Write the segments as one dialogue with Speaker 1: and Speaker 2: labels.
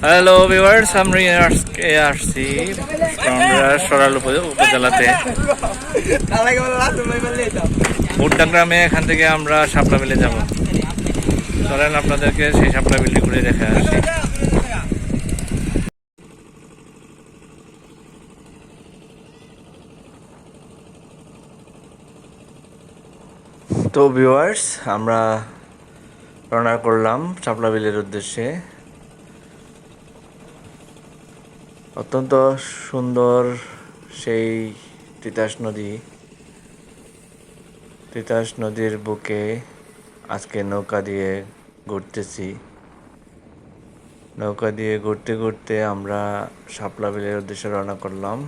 Speaker 1: Hello viewers আমরা আজকে আসছি সরাল উপ- উপজেলাতে। ভুট্টা গ্রামে এখান থেকে আমরা শাপলা বিলে যাব। চলেন আপনাদেরকে সেই শাপলা বিলটি ঘুরে দেখে আসি। তো ভিউয়ার্স আমরা রওনা করলাম শাপলা বিলের উদ্দেশ্যে। অত্যন্ত সুন্দর সেই তিতাস নদী। তিতাস নদীর বুকে আজকে নৌকা দিয়ে ঘুরতেছি। নৌকা দিয়ে ঘুরতে ঘুরতে আমরা শাপলা বিলের উদ্দেশ্যে রওনা করলাম।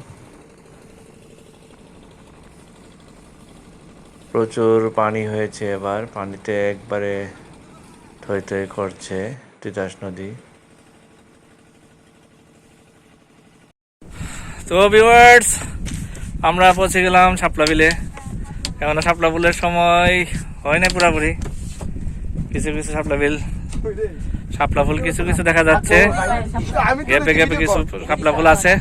Speaker 1: প্রচুর পানি হয়েছে এবার, পানিতে একবারে থই থই করছে তিতাস নদী। তো ভিউয়ার্স আমরা পৌঁছে গেলাম শাপলা বিলে। এখনও শাপলা ফুলের সময় হয় না পুরাপুরি। কিছু কিছু শাপলা বিল শাপলা ফুল কিছু কিছু দেখা যাচ্ছে। গ্যাপে গ্যাপে কিছু শাপলা ফুল আছে।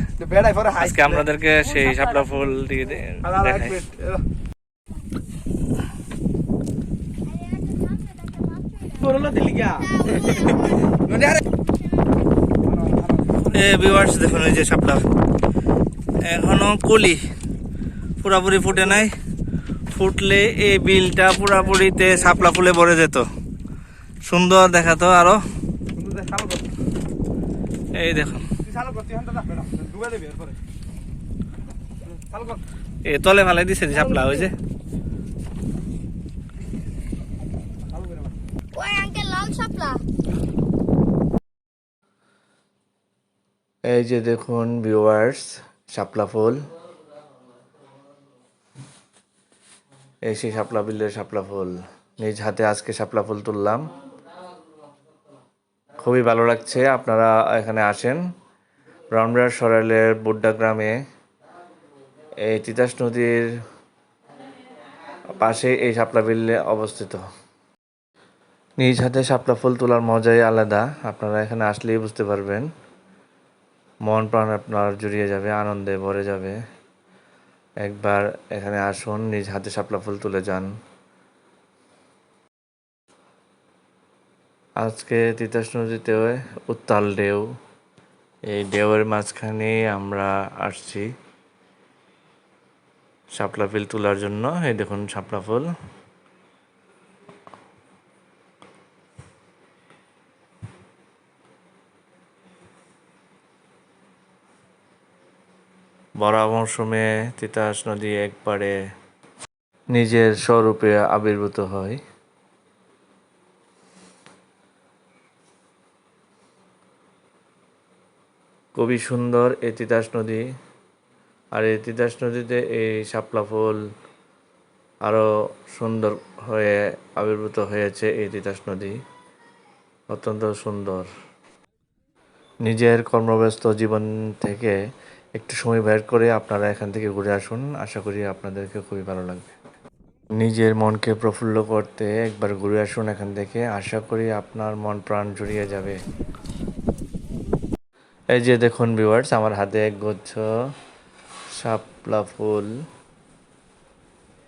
Speaker 1: আজকে আমাদেরকে সেই শাপলা ফুল দিয়ে দেখাই। দেখুন এই যে শাপলা। এখনও কলি। পুরাপুরি ফুটে নাই। ফুটলে এই বিলটা পুরাপুরিতে শাপলা ফুলে ভরে যেত। সুন্দর দেখাতো আরও। এই দেখুন। এ তলে ভালাই দিছে যে শাপলা ওই যে। এই যে দেখুন ভিউয়ার্স শাপলা ফুল। এই সেই শাপলা বিলের শাপলা ফুল। নিজ হাতে আজকে শাপলা ফুল তুললাম। খুবই ভালো লাগছে, আপনারা এখানে আসেন। রামরার সরাইলের বুড্ডা গ্রামে এই তিতাস নদীর পাশে এই শাপলা বিল অবস্থিত। নিজ হাতে শাপলা ফুল তোলার মজাই আলাদা, আপনারা এখানে আসলেই বুঝতে পারবেন। মন প্রাণ আপনার জুড়িয়ে যাবে, আনন্দে ভরে যাবে। একবার এখানে আসুন, নিজ হাতে শাপলা ফুল তুলে যান। আজকে তিতাস নদীতে উত্তাল ঢেউ। এই ঢেউয়ের মাঝখানে আমরা আসছি শাপলা ফুল তোলার জন্য। এই দেখুন শাপলা ফুল। বড় মৌসুমে তিতাস নদী একবারে নিজের স্বরূপে আবির্ভূত হয়। খুবই সুন্দর এই তিতাস নদী। আর এই তিতাস নদীতে এই শাপলা ফুল আরও সুন্দর হয়ে আবির্ভূত হয়েছে এই তিতাস নদী। অত্যন্ত সুন্দর। নিজের কর্মব্যস্ত জীবন থেকে একটু সময় বের করে আপনারা এখান থেকে ঘুরে আসুন। আশা করি আপনাদেরকে খুবই ভালো লাগবে। নিজের মনকে প্রফুল্ল করতে একবার ঘুরে আসুন এখান থেকে। আশা করি আপনার মন প্রাণ জুড়িয়ে যাবে। এই যে দেখুন ভিউয়ার্স আমার হাতে এক গুচ্ছ শাপলা ফুল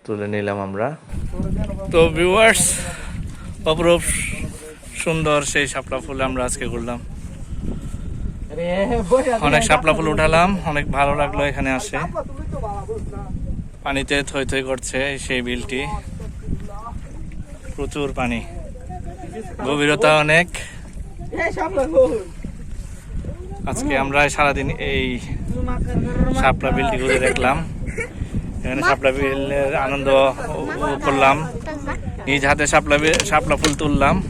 Speaker 1: তুলে নিলাম আমরা। তো ভিউয়ার্স অপরূপ সুন্দর সেই শাপলা ফুল আমরা আজকে ঘুরলাম। অনেক শাপলা ফুল উঠালাম অনেক ভালো লাগল এখানে আসে। পানিতে থই থই করছে সেই বিলটি। প্রচুর পানি। গভীরতা অনেক। আজকে আমরা সারাদিন এই শাপলা বিলটি ঘুরে দেখলাম। এখানে শাপলা বিলের আনন্দ করলাম। নিজ হাতে শাপলা বিল- শাপলা ফুল তুললাম।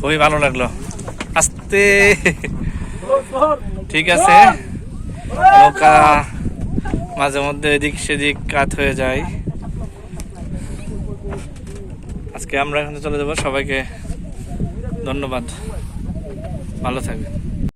Speaker 1: খুবই ভালো লাগল। আস্তে। ঠিক আছে। নৌকা মাঝে মধ্যে এদিক সেদিক কাত হয়ে যায়। আজকে আমরা এখানে চলে যাব। সবাইকে ধন্যবাদ। ভালো থাকবেন।